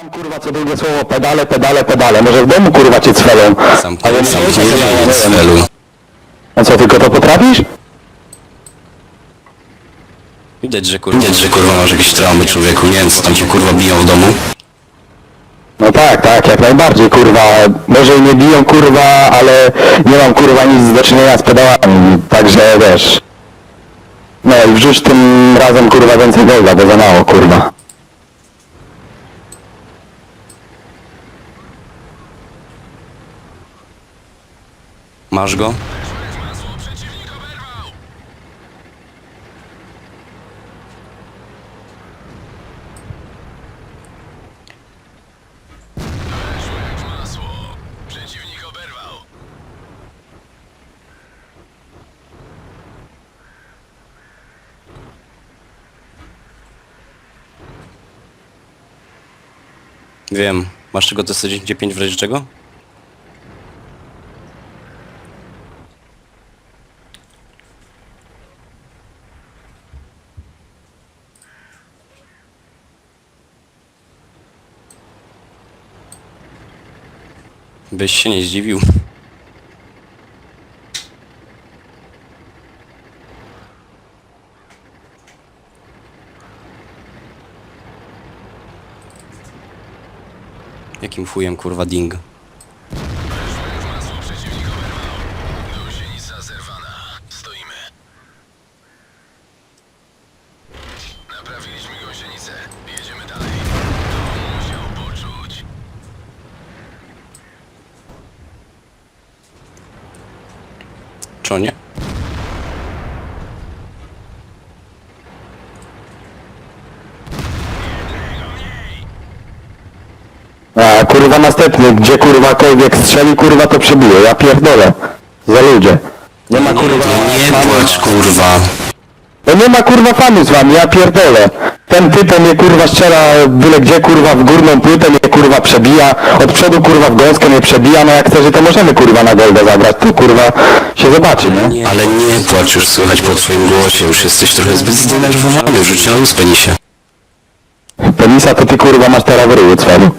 Sam kurwa co drugie słowo pedale, pedale, pedale. Może w domu kurwa cię cwelą. Sam, Ale sam nie wiem. celu. A co, tylko to potrafisz? Widać, że kurwa, Widać, że kurwa masz jakieś traumy człowieku, nie wiem co tam cię kurwa biją w domu. No tak, tak, jak najbardziej kurwa. Może i nie biją kurwa, ale nie mam kurwa nic do czynienia z pedałami. Także wiesz. No i wrzuć tym razem kurwa więcej golda, bo za mało kurwa. Masz go? Wiem. Masz czego to 195 w razie czego? Byś się nie zdziwił. Jakim fujem kurwa ding? A kurwa następny, gdzie kurwakolwiek strzeli kurwa to przebije. Ja pierdolę. Za ludzie. Nie ma kurwa... Nie płacz kurwa. No nie ma kurwa fanu z wami, ja pierdolę. Ten typ mnie kurwa strzela byle gdzie kurwa w górną płytę mnie kurwa przebija, od przodu kurwa w gąskę mnie przebija, no jak chcesz, to możemy kurwa na golda zabrać, tu kurwa się zobaczy, nie? Ale nie płacz już słychać po twoim głosie, już jesteś trochę zbyt zdenerwowany, rzuć na luz penisie. Penisa to ty kurwa masz teraz w ryju cwelu.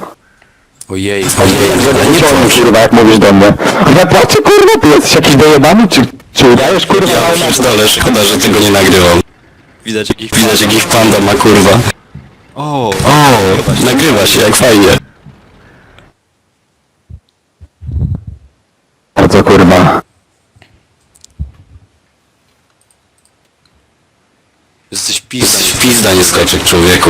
Ojej, Ale ojej, ale nie płacz. kurwa jak mówisz do mnie. Ja płaczę kurwa, ty jesteś jakiś dojebany, czy, czy udajesz kurwa? Ja pierdolę, szkoda, że tego nie nagrywam. Widać jakiś, widać jakiś panda ma kurwa. O, o, nagrywa się, jak fajnie. Bardzo kurwa. Jesteś pizda, Jesteś pizda, nie skoczek człowieku.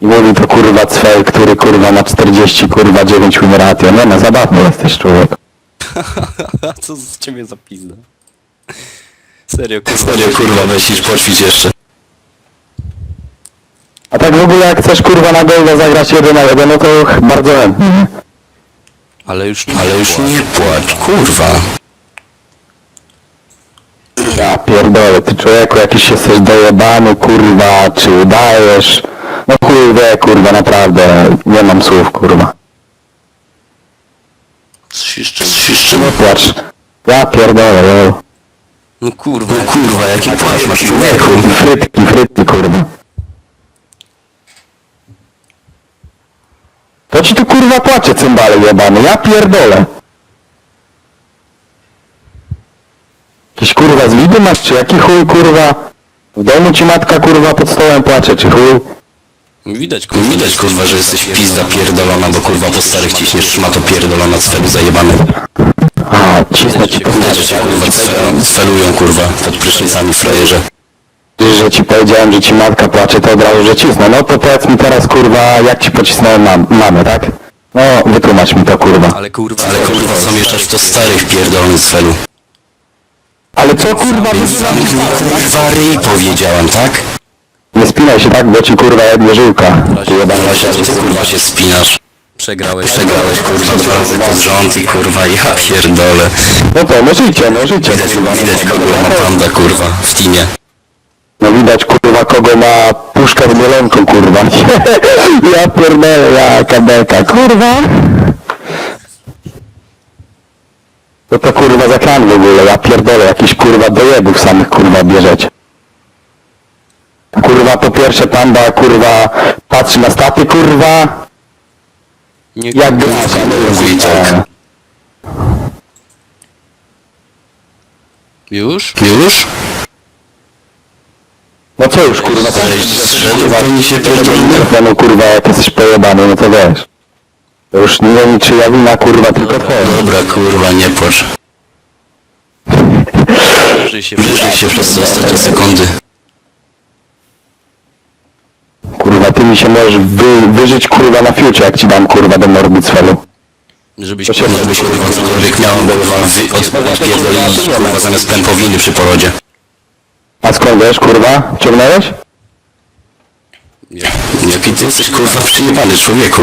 I mówi to kurwa cwel, który kurwa ma 40 kurwa 9 win ratio. Nie no, zabawny jesteś człowiek. Co z ciebie za pizda? Serio, kurwa. Serio, kurwa, iść poćwicz jeszcze. A tak w ogóle jak chcesz kurwa na golda zagrać jeden na jeden, no to bardzo chętnie. Ale już, ale już nie płacz, kurwa. Ja pierdolę, ty człowieku jakiś jesteś dojebany, kurwa, czy udajesz? No chuj wie, kurwa, naprawdę, nie mam słów, kurwa. Coś jeszcze, coś jeszcze, Nie płacz. Ja pierdolę, jo. No kurwa, no kurwa, jaki płacz masz człowieku. Frytki, frytki, kurwa. To ci tu kurwa płacze, cymbale jebany, ja pierdolę. Jakiś kurwa z widy masz, czy jaki chuj, kurwa? W domu ci matka, kurwa, pod stołem płacze, czy chuj? Widać, kurwa, widać, kurwa, że jesteś pizda pierdolona, bo kurwa po starych ciśniesz szmato pierdolona cfelu zajebany. A, cisnę ci Widać, że cię kurwa cfe- cfelują, kurwa, pod prysznicami frajerze. że ci powiedziałem, że ci matka płacze, to od razu, że cisnę. No to powiedz mi teraz, kurwa, jak ci pocisnąłem mam, mamę, tak? No, wytłumacz mi to, kurwa. Ale kurwa, ale kurwa, co mieszasz w to starych pierdolonych cfelu? Ale co, kurwa, Zamknij kurwa ryj, powiedziałem, tak? Nie spinaj się tak, bo ci, kurwa, jednie żyłka. Ty jebany Właśnie, ty kurwa się spinasz. Przegrałeś, przegrałeś kurwa dwa razy pod rząd i kurwa ja pierdolę. No to, no życie, no życie. Widać, widać kogo ma panda kurwa w teamie. No widać, kurwa, kogo ma puszkę z mielonką, kurwa. ja pierdolę, jaka beka, kurwa. No to kurwa za klan w ogóle, ja pierdolę, jakiś kurwa dojebów samych kurwa bierzecie. Kurwa, po pierwsze panda, kurwa, patrzy na staty, kurwa, Nie jak gra, mówi tak. Już? Już? No co już, kurwa, to Strzelił pani się pierdolny? No kurwa, jak jesteś pojebany, no to wiesz. To już nie wiem, czy ja wina, kurwa, tylko twoja. Dobra, kurwa, nie płacz. Wyżyj się, wyżyj się przez te ostatnie sekundy. Mi się możesz wy, wyżyć, kurwa, na future, jak ci dam, kurwa, do mordy celu. Żebyś kurwa, żebyś kurwa cokolwiek miał, bo od, odpierdolili, kurwa, zamiast pępowiny przy porodzie. A skąd wiesz, kurwa? Ciągnąłeś? Jak- Jaki ty jesteś, kurwa, przyjebany człowieku.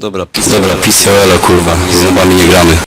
Dobra, pis, dobra, elo, kurwa, z zębami nie gramy.